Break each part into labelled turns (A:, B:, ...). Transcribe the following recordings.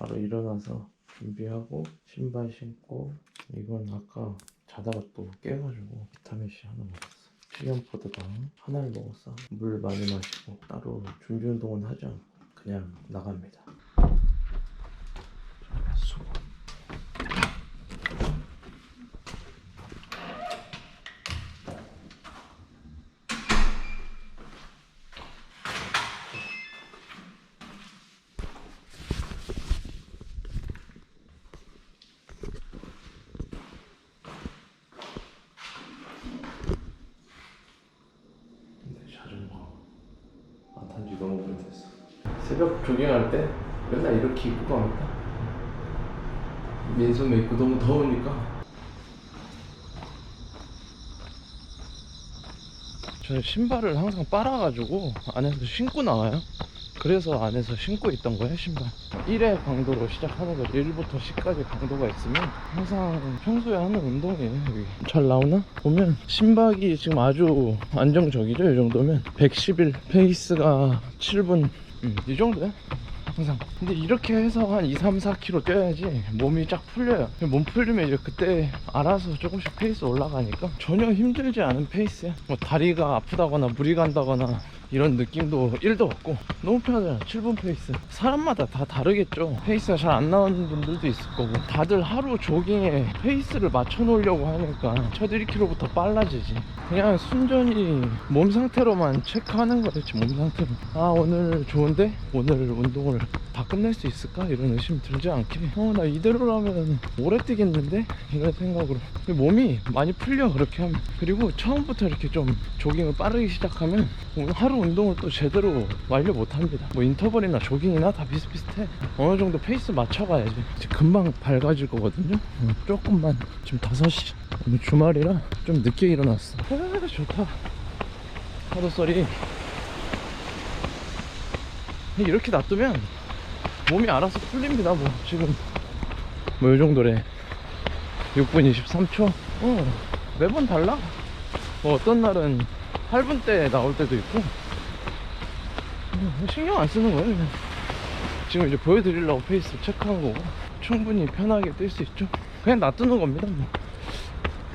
A: 바로 일어나서 준비하고 신발 신고 이건 아까 자다가 또 깨가지고 비타민C 하나 먹었어. 식염포드랑 하나를 먹었어. 물 많이 마시고 따로 준비 운동은 하지 않고 그냥 나갑니다 수고 근데 자전거 안 탄 지 너무 오래됐어 새벽 조깅할 때 맨날 이렇게 입고 갑니다. 민소매 입고 너무 더우니까. 저는 신발을 항상 빨아가지고 안에서 신고 나와요. 그래서 안에서 신고 있던 거예요 신발. 1의 강도로 시작하는 거죠. 1부터 10까지 강도가 있으면 항상 평소에 하는 운동이에요 여기 잘 나오나? 보면 심박이 지금 아주 안정적이죠 이 정도면. 111 페이스가 7분 음, 이 정도야? 항상. 근데 이렇게 해서 한 2, 3, 4kg 뛰어야지 몸이 쫙 풀려요. 몸 풀리면 이제 그때 알아서 조금씩 페이스 올라가니까 전혀 힘들지 않은 페이스야. 뭐 다리가 아프다거나 무리 간다거나 이런 느낌도 1도 없고 너무 편하잖아. 7분 페이스. 사람마다 다 다르겠죠. 페이스가 잘 안 나오는 분들도 있을 거고. 다들 하루 조깅에 페이스를 맞춰 놓으려고 하니까 첫 1km부터 빨라지지. 그냥 순전히 몸 상태로만 체크하는 거겠지 몸 상태로. 아 오늘 좋은데? 오늘 운동을 다 끝낼 수 있을까? 이런 의심 들지 않게 어 나 이대로라면 오래 뛰겠는데? 이런 생각으로. 몸이 많이 풀려 그렇게 하면. 그리고 처음부터 이렇게 좀 조깅을 빠르게 시작하면 하루 운동을 또 제대로 완료 못합니다. 뭐 인터벌이나 조깅이나 다 비슷비슷해. 어느 정도 페이스 맞춰가야지. 금방 밝아질 거거든요. 음, 조금만. 지금 5시. 오늘 주말이라 좀 늦게 일어났어. 아 좋다. 파도 소리 이렇게 놔두면 몸이 알아서 풀립니다 뭐. 지금 뭐이 정도래. 6분 23초? 어 매번 달라? 뭐 어떤 날은 8분 때 나올 때도 있고. 어, 신경 안 쓰는 거예요 그냥. 지금 이제 보여드리려고 페이스 체크한 거고 충분히 편하게 뛸 수 있죠? 그냥 놔두는 겁니다 뭐.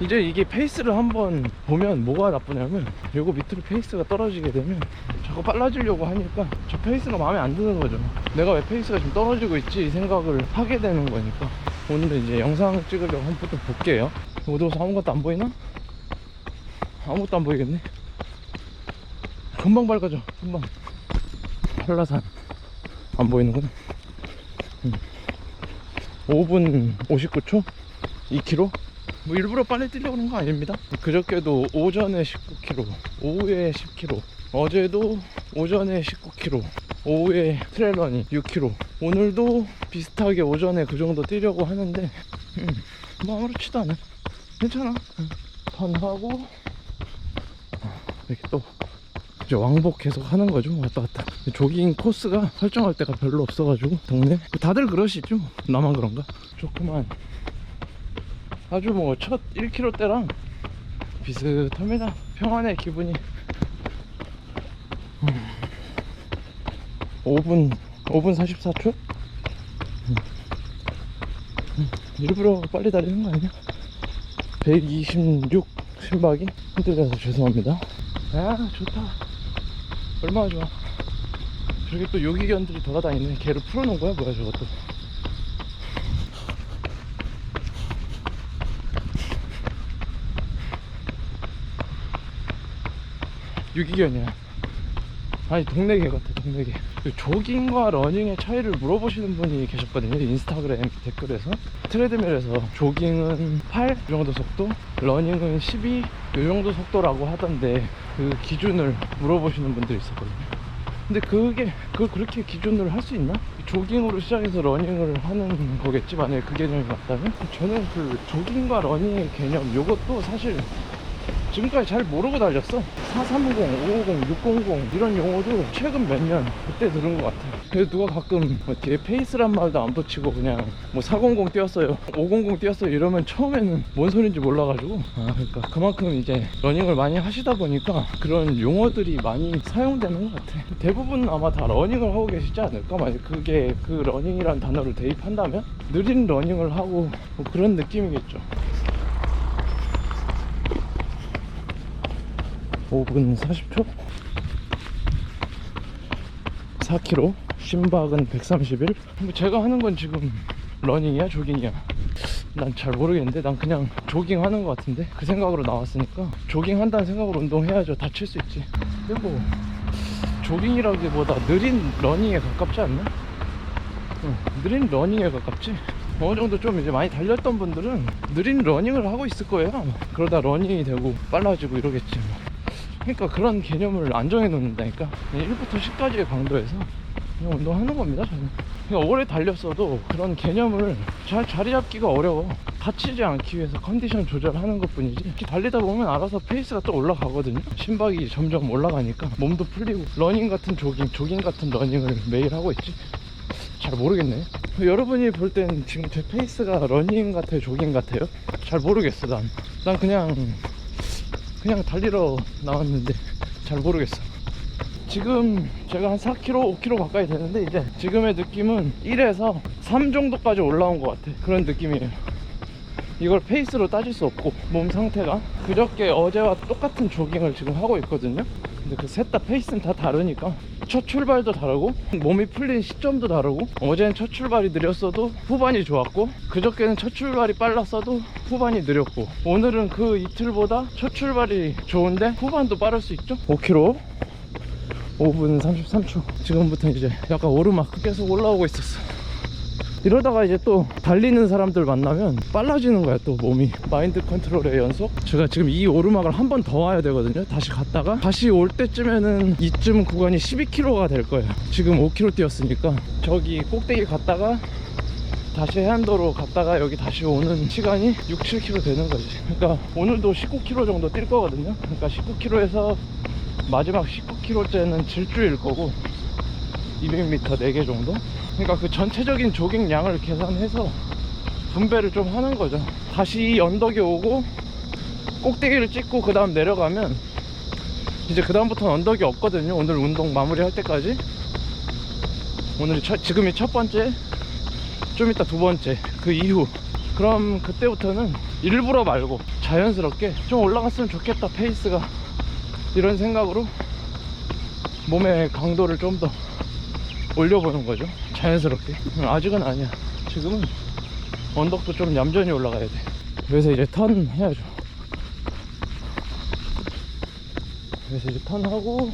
A: 이제 이게 페이스를 한번 보면 뭐가 나쁘냐면 요거 밑으로 페이스가 떨어지게 되면 자꾸 빨라지려고 하니까 저 페이스가 마음에 안 드는 거죠. 내가 왜 페이스가 지금 떨어지고 있지? 이 생각을 하게 되는 거니까. 오늘은 이제 영상을 찍으려고 한번 좀 볼게요. 어두워서 아무것도 안 보이나? 아무것도 안 보이겠네. 금방 밝아져. 금방. 한라산. 안 보이는구나. 음. 5분 59초? 2km 뭐 일부러 빨리 뛰려고 그런 거 아닙니다. 그저께도 오전에 19km 오후에 10km 어제도 오전에 19km 오후에 트레일러니 6km 오늘도 비슷하게 오전에 그 정도 뛰려고 하는데 음, 뭐 아무렇지도 않아 괜찮아. 음. 턴하고 이렇게 또 이제 왕복 계속 하는 거죠. 왔다 갔다. 조깅 코스가 설정할 데가 별로 없어가지고 동네? 다들 그러시죠? 나만 그런가? 좋구만 아주 뭐 첫 1km 때랑 비슷합니다. 평안의 기분이. 음. 5분 5분 44초? 음. 일부러 빨리 달리는 거 아니야? 126 심박이 흔들려서 죄송합니다. 아 좋다. 얼마나 좋아. 저기 또 요기견들이 돌아다니네. 걔를 풀어놓은 거야? 뭐야 저것도 유기견이야. 아니 동네 개 같아 동네 개. 조깅과 러닝의 차이를 물어보시는 분이 계셨거든요 인스타그램 댓글에서. 트레드밀에서 조깅은 8 정도 속도 러닝은 12이 정도 속도라고 하던데 그 기준을 물어보시는 분들이 있었거든요. 근데 그게 그걸 그렇게 기준으로 할 수 있나? 조깅으로 시작해서 러닝을 하는 거겠지 만약에 그 개념이 맞다면? 저는 그 조깅과 러닝의 개념 요것도 사실 지금까지 잘 모르고 달렸어. 430, 550, 600 이런 용어도 최근 몇 년 그때 들은 것 같아. 그래서 누가 가끔 뭐 뒤에 페이스란 말도 안 붙이고 그냥 뭐 400 뛰었어요 500 뛰었어요 이러면 처음에는 뭔 소린지 몰라가지고. 아 그러니까 그만큼 이제 러닝을 많이 하시다 보니까 그런 용어들이 많이 사용되는 것 같아. 대부분 아마 다 러닝을 하고 계시지 않을까? 만약 그게 그 러닝이란 단어를 대입한다면 느린 러닝을 하고 뭐 그런 느낌이겠죠 5분 40초? 4km 심박은 131뭐 제가 하는 건 지금 러닝이야 조깅이야? 난 잘 모르겠는데 난 그냥 조깅 하는 것 같은데? 그 생각으로 나왔으니까 조깅 한다는 생각으로 운동해야죠. 다칠 수 있지. 근데 뭐 조깅이라기보다 느린 러닝에 가깝지 않나? 응, 느린 러닝에 가깝지? 어느 정도 좀 이제 많이 달렸던 분들은 느린 러닝을 하고 있을 거예요. 그러다 러닝이 되고 빨라지고 이러겠지. 뭐. 그러니까 그런 개념을 안 정해 놓는다니까. 1부터 10까지의 강도에서 그냥 운동하는 겁니다 저는. 그러니까 오래 달렸어도 그런 개념을 잘 자리 잡기가 어려워. 다치지 않기 위해서 컨디션 조절하는 것 뿐이지. 이렇게 달리다 보면 알아서 페이스가 또 올라가거든요. 심박이 점점 올라가니까 몸도 풀리고 러닝 같은 조깅 조깅 같은 러닝을 매일 하고 있지. 잘 모르겠네. 여러분이 볼 땐 지금 제 페이스가 러닝 같아요 조깅 같아요? 잘 모르겠어 난. 난 그냥 그냥 달리러 나왔는데 잘 모르겠어. 지금 제가 한 4km, 5km 가까이 되는데 이제 지금의 느낌은 1에서 3 정도까지 올라온 것 같아. 그런 느낌이에요 이걸 페이스로 따질 수 없고 몸 상태가 그저께 어제와 똑같은 조깅을 지금 하고 있거든요. 근데 그 셋 다 페이스는 다 다르니까 첫 출발도 다르고 몸이 풀린 시점도 다르고 어제는 첫 출발이 느렸어도 후반이 좋았고 그저께는 첫 출발이 빨랐어도 후반이 느렸고 오늘은 그 이틀보다 첫 출발이 좋은데 후반도 빠를 수 있죠? 5km 5분 33초. 지금부터 이제 약간 오르막 계속 올라오고 있었어 이러다가 이제 또 달리는 사람들 만나면 빨라지는 거야 또 몸이. 마인드 컨트롤의 연속? 제가 지금 이 오르막을 한 번 더 와야 되거든요. 다시 갔다가. 다시 올 때쯤에는 이쯤 구간이 12km가 될 거예요. 지금 5km 뛰었으니까. 저기 꼭대기 갔다가 다시 해안도로 갔다가 여기 다시 오는 시간이 6, 7km 되는 거지. 그러니까 오늘도 19km 정도 뛸 거거든요. 그러니까 19km에서 마지막 19km째는 질주일 거고 200m 4개 정도? 그러니까 그 전체적인 조깅 양을 계산해서 분배를 좀 하는 거죠. 다시 이 언덕에 오고 꼭대기를 찍고 그 다음 내려가면 이제 그 다음부터는 언덕이 없거든요. 오늘 운동 마무리할 때까지. 오늘이 첫, 지금이 첫 번째, 좀 이따 두 번째, 그 이후. 그럼 그때부터는 일부러 말고 자연스럽게 좀 올라갔으면 좋겠다, 페이스가. 이런 생각으로 몸의 강도를 좀더 올려보는 거죠. 자연스럽게. 아직은 아니야. 지금은 언덕도 좀 얌전히 올라가야 돼. 그래서 이제 턴 해야죠. 그래서 이제 턴 하고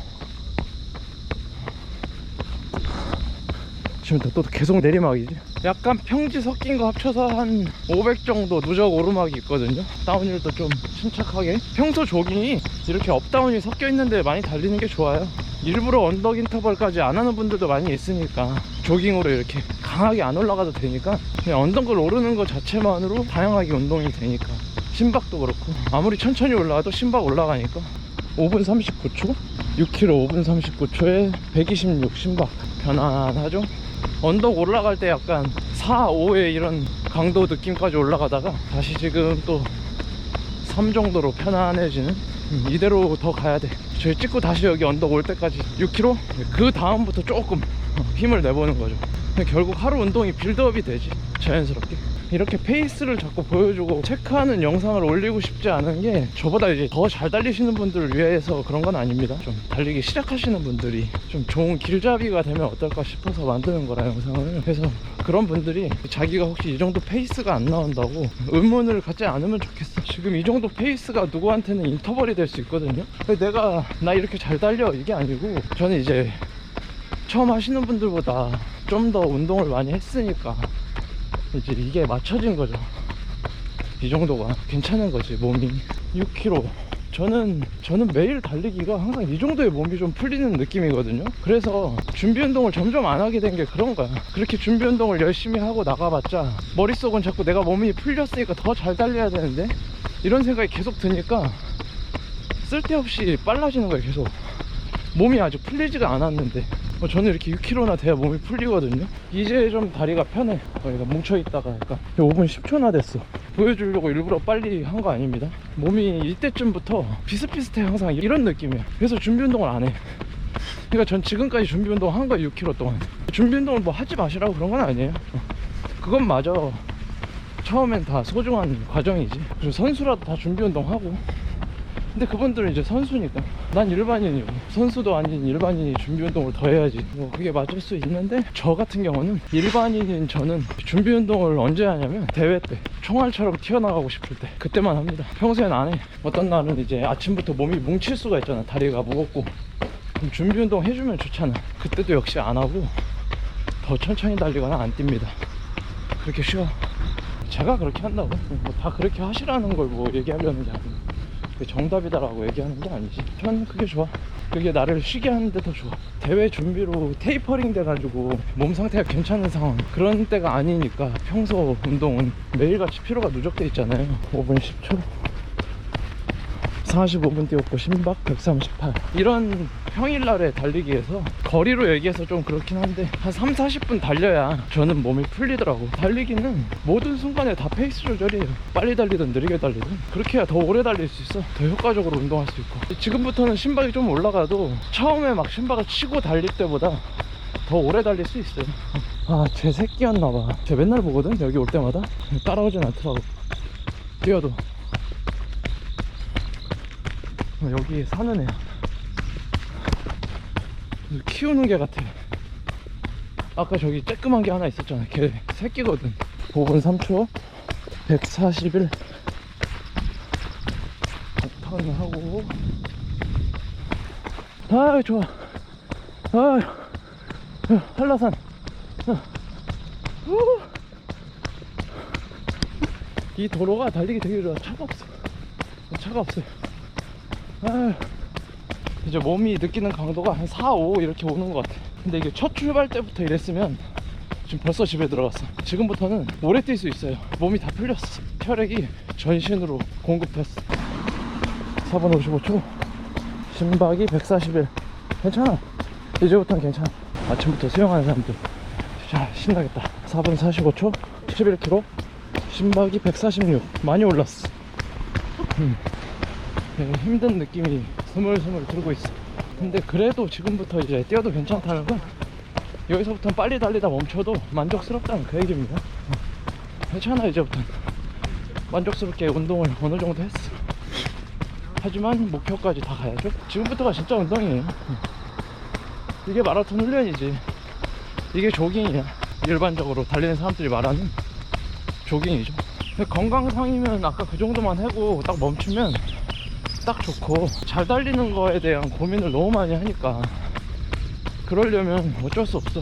A: 지금 또 계속 내리막이지. 약간 평지 섞인 거 합쳐서 한 500 정도 누적 오르막이 있거든요. 다운힐도 좀 침착하게. 평소 조깅이 이렇게 업다운이 섞여 있는데 많이 달리는 게 좋아요. 일부러 언덕 인터벌까지 안 하는 분들도 많이 있으니까 조깅으로 이렇게 강하게 안 올라가도 되니까 그냥 언덕을 오르는 것 자체만으로 다양하게 운동이 되니까 심박도 그렇고 아무리 천천히 올라가도 심박 올라가니까 5분 39초? 6km 5분 39초에 126 심박 편안하죠? 언덕 올라갈 때 약간 4, 5의 이런 강도 느낌까지 올라가다가 다시 지금 또 3 정도로 편안해지는 음, 이대로 더 가야 돼 저희 찍고 다시 여기 언덕 올 때까지 6km? 그 다음부터 조금 힘을 내보는 거죠. 결국 하루 운동이 빌드업이 되지. 자연스럽게 이렇게 페이스를 자꾸 보여주고 체크하는 영상을 올리고 싶지 않은 게 저보다 이제 더 잘 달리시는 분들을 위해서 그런 건 아닙니다. 좀 달리기 시작하시는 분들이 좀 좋은 길잡이가 되면 어떨까 싶어서 만드는 거라 영상을. 그래서 그런 분들이 자기가 혹시 이 정도 페이스가 안 나온다고 의문을 갖지 않으면 좋겠어. 지금 이 정도 페이스가 누구한테는 인터벌이 될 수 있거든요. 내가 나 이렇게 잘 달려 이게 아니고 저는 이제 처음 하시는 분들보다 좀 더 운동을 많이 했으니까 이제 이게 맞춰진 거죠. 이 정도가 괜찮은 거지 몸이 6km. 저는 저는 매일 달리기가 항상 이 정도의 몸이 좀 풀리는 느낌이거든요. 그래서 준비 운동을 점점 안 하게 된 게 그런 거야. 그렇게 준비 운동을 열심히 하고 나가봤자 머릿속은 자꾸 내가 몸이 풀렸으니까 더 잘 달려야 되는데 이런 생각이 계속 드니까 쓸데없이 빨라지는 거예요 계속 몸이 아직 풀리지가 않았는데 어, 저는 이렇게 6km나 돼야 몸이 풀리거든요. 이제 좀 다리가 편해. 어, 얘가 뭉쳐있다가 약간 5분 10초나 됐어. 보여주려고 일부러 빨리 한 거 아닙니다. 몸이 이때쯤부터 비슷비슷해 항상 이런 느낌이야. 그래서 준비 운동을 안해. 그러니까 전 지금까지 준비 운동 한 거예요 6km 동안. 준비 운동을 뭐 하지 마시라고 그런 건 아니에요. 어. 그건 맞아. 처음엔 다 소중한 과정이지. 그리고 선수라도 다 준비 운동하고 근데 그분들은 이제 선수니까. 난 일반인이고. 선수도 아닌 일반인이 준비 운동을 더 해야지. 뭐 그게 맞을 수 있는데 저 같은 경우는 일반인인 저는 준비 운동을 언제 하냐면 대회 때 총알처럼 튀어나가고 싶을 때 그때만 합니다. 평소엔 안 해. 어떤 날은 이제 아침부터 몸이 뭉칠 수가 있잖아. 다리가 무겁고. 그럼 준비 운동 해주면 좋잖아. 그때도 역시 안 하고 더 천천히 달리거나 안 뜁니다. 그렇게 쉬워 제가 그렇게 한다고? 뭐 다 그렇게 하시라는 걸 뭐 얘기하려는 게 아니고 그게 정답이다라고 얘기하는 게 아니지. 전 그게 좋아. 그게 나를 쉬게 하는 데 더 좋아. 대회 준비로 테이퍼링 돼가지고 몸 상태가 괜찮은 상황 그런 때가 아니니까 평소 운동은 매일같이 피로가 누적돼 있잖아요. 5분 10초 45분 뛰었고 심박 138 이런 평일날에 달리기에서 거리로 얘기해서 좀 그렇긴 한데 한 3, 40분 달려야 저는 몸이 풀리더라고. 달리기는 모든 순간에 다 페이스 조절이에요. 빨리 달리든 느리게 달리든. 그렇게 해야 더 오래 달릴 수 있어. 더 효과적으로 운동할 수 있고. 지금부터는 심박이 좀 올라가도 처음에 막 심박을 치고 달릴 때보다 더 오래 달릴 수 있어요. 아제 새끼였나봐. 쟤 맨날 보거든? 여기 올 때마다? 따라오진 않더라고. 뛰어도. 어, 여기 사는 애야. 키우는 개 같아. 아까 저기 쬐끄만 게 하나 있었잖아. 걔 새끼거든. 5분 3초. 141. 턴을 하고. 아, 좋아. 아, 야, 한라산. 아. 후. 이 도로가 달리기 되게 좋아. 차가 없어. 차가 없어요. 이제 몸이 느끼는 강도가 한 4, 5 이렇게 오는 것 같아. 근데 이게 첫 출발 때부터 이랬으면 지금 벌써 집에 들어갔어. 지금부터는 오래 뛸 수 있어요. 몸이 다 풀렸어. 혈액이 전신으로 공급했어. 4분 55초. 심박이 141. 괜찮아. 이제부터는 괜찮아. 아침부터 수영하는 사람들. 자, 신나겠다. 4분 45초. 11km. 심박이 146. 많이 올랐어. 음. 되게 힘든 느낌이 스물스물 들고 있어. 근데 그래도 지금부터 이제 뛰어도 괜찮다는 건 여기서부터 빨리 달리다 멈춰도 만족스럽다는 그 얘기입니다. 어. 괜찮아 이제부터 만족스럽게 운동을 어느 정도 했어. 하지만 목표까지 다 가야죠. 지금부터가 진짜 운동이에요. 어. 이게 마라톤 훈련이지. 이게 조깅이야. 일반적으로 달리는 사람들이 말하는 조깅이죠. 건강상이면 아까 그 정도만 하고 딱 멈추면 딱 좋고 잘 달리는 거에 대한 고민을 너무 많이 하니까 그러려면 어쩔 수 없어.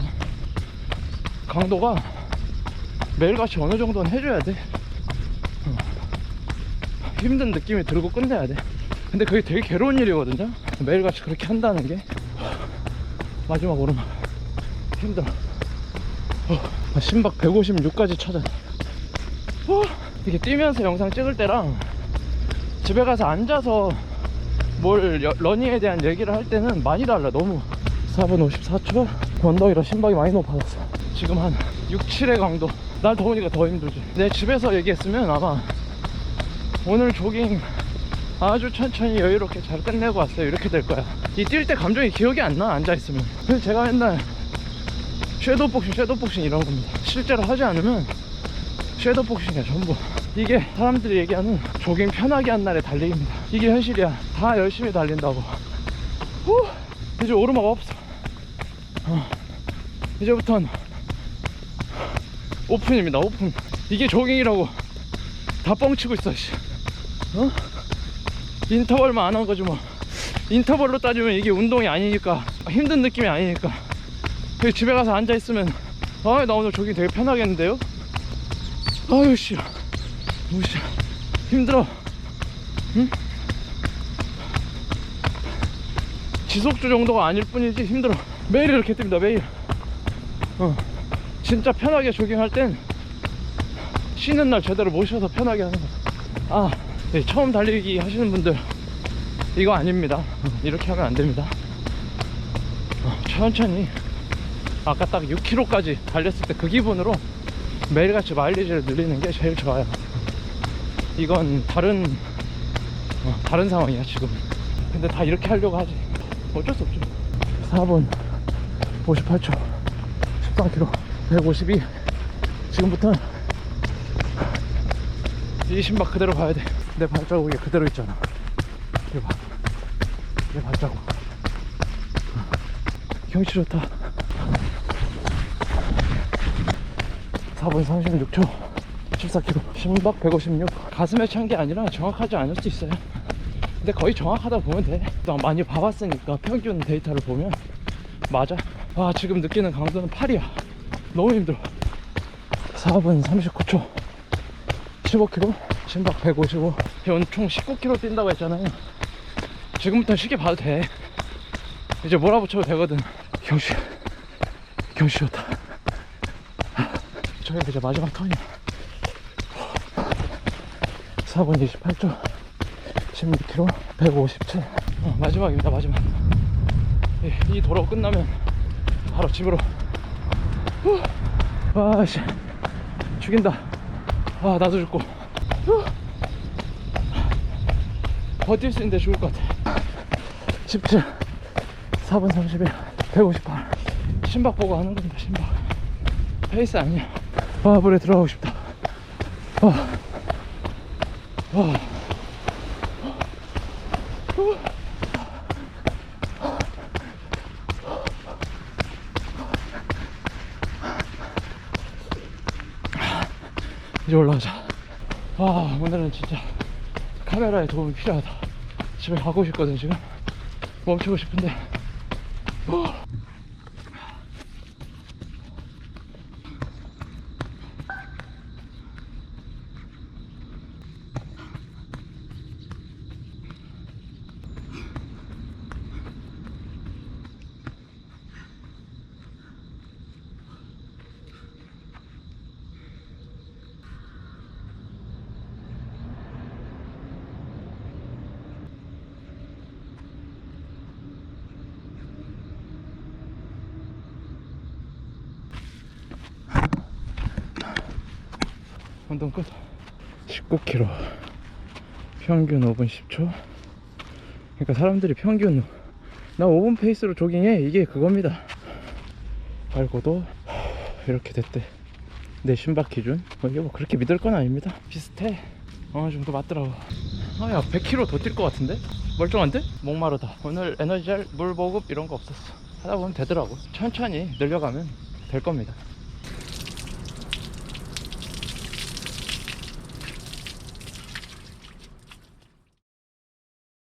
A: 강도가 매일같이 어느 정도는 해줘야 돼. 어. 힘든 느낌이 들고 끝내야 돼. 근데 그게 되게 괴로운 일이거든요. 매일같이 그렇게 한다는 게. 마지막 오르막. 힘들어. 어. 심박 156까지 찾아. 어. 이게 뛰면서 영상 찍을 때랑 집에 가서 앉아서 뭘 여- 러닝에 대한 얘기를 할 때는 많이 달라. 너무 4분 54초? 언덕이라 심박이 많이 높아졌어. 지금 한 6, 7의 강도. 날 더우니까 더 힘들지. 내 집에서 얘기했으면 아마 오늘 조깅 아주 천천히 여유롭게 잘 끝내고 왔어요. 이렇게 될 거야. 이 뛸 때 감정이 기억이 안 나 앉아있으면. 그래서 제가 맨날 섀도우 복싱 섀도우 복싱 이런 겁니다. 실제로 하지 않으면 섀도우 복싱이야 전부 이게 사람들이 얘기하는 조깅 편하게 한 날의 달리기입니다. 이게 현실이야. 다 열심히 달린다고. 후, 이제 오르막 없어. 어, 이제부턴 오픈입니다 오픈. 이게 조깅이라고 다 뻥치고 있어 씨. 어? 인터벌만 안 한 거지 뭐. 인터벌로 따지면 이게 운동이 아니니까 힘든 느낌이 아니니까. 집에 가서 앉아 있으면 아나 오늘 조깅 되게 편하게 했는데요? 아유 씨 무시 힘들어. 응? 지속주 정도가 아닐 뿐이지 힘들어. 매일 이렇게 뜁니다 매일. 어. 진짜 편하게 조깅할 땐 쉬는 날 제대로 모셔서 편하게 하는 거아 네, 처음 달리기 하시는 분들 이거 아닙니다. 이렇게 하면 안 됩니다. 어, 천천히. 아까 딱 6km까지 달렸을 때 그 기분으로 매일같이 마일리지를 늘리는 게 제일 좋아요 이건 다른 어, 다른 상황이야 지금. 근데 다 이렇게 하려고 하지. 어쩔 수 없죠. 4분 58초. 13km 152 지금부터는 이 신발 그대로 가야 돼. 내 발자국이 그대로 있잖아. 이거 봐내 발자국. 경치 좋다. 4분 36초 14km 심박 156 가슴에 찬 게 아니라 정확하지 않을 수 있어요. 근데 거의 정확하다 보면 돼. 나 많이 봐봤으니까 평균 데이터를 보면 맞아. 와 지금 느끼는 강도는 8이야. 너무 힘들어. 4분 39초. 15km 심박 155 오늘 총 19km 뛴다고 했잖아요. 지금부터 시계 봐도 돼. 이제 몰아붙여도 되거든. 경치 경치 좋다. 저기 이제 마지막 턴이야 4분 28초 16km 157 어, 마지막입니다 마지막. 이, 이 도로 끝나면 바로 집으로. 후. 아씨. 죽인다. 아 나도 죽고. 후. 버틸 수 있는데 죽을 것 같아. 17 4분 31 158 심박 보고 하는 겁니다 심박. 페이스 아니야. 아 물에 들어가고 싶다. 아. 아. 이제 올라가자. 와, 오늘은 진짜 카메라의 도움이 필요하다. 집에 가고 싶거든, 지금. 멈추고 싶은데. 운동 끝. 19km. 평균 5분 10초. 그러니까 사람들이 평균 나 5분 페이스로 조깅해 이게 그겁니다. 알고도 이렇게 됐대. 내 심박 기준. 뭐 이게 뭐 그렇게 믿을 건 아닙니다. 비슷해. 어느 정도 맞더라고. 아야 100km 더 뛸 것 같은데? 멀쩡한데? 목마르다. 오늘 에너지젤, 물 보급 이런 거 없었어. 하다 보면 되더라고. 천천히 늘려가면 될 겁니다.